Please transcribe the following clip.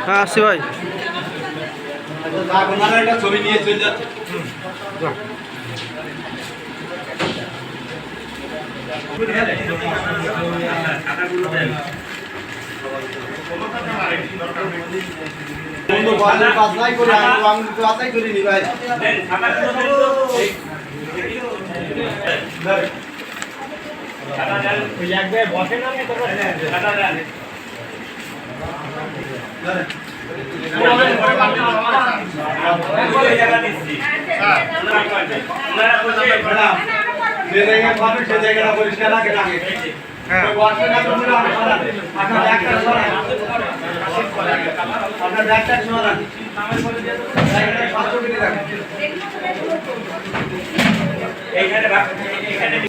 হ্যাঁ আসছি ভাই ছবি নিয়ে চলে যাচ্ছে করে নি ভাই। জায়গাটা পরিষ্কার রাখেন আগে ওয়াশরুম না তো পুরো আগে সরান। আপনার ব্যাগটা সরান। আপনার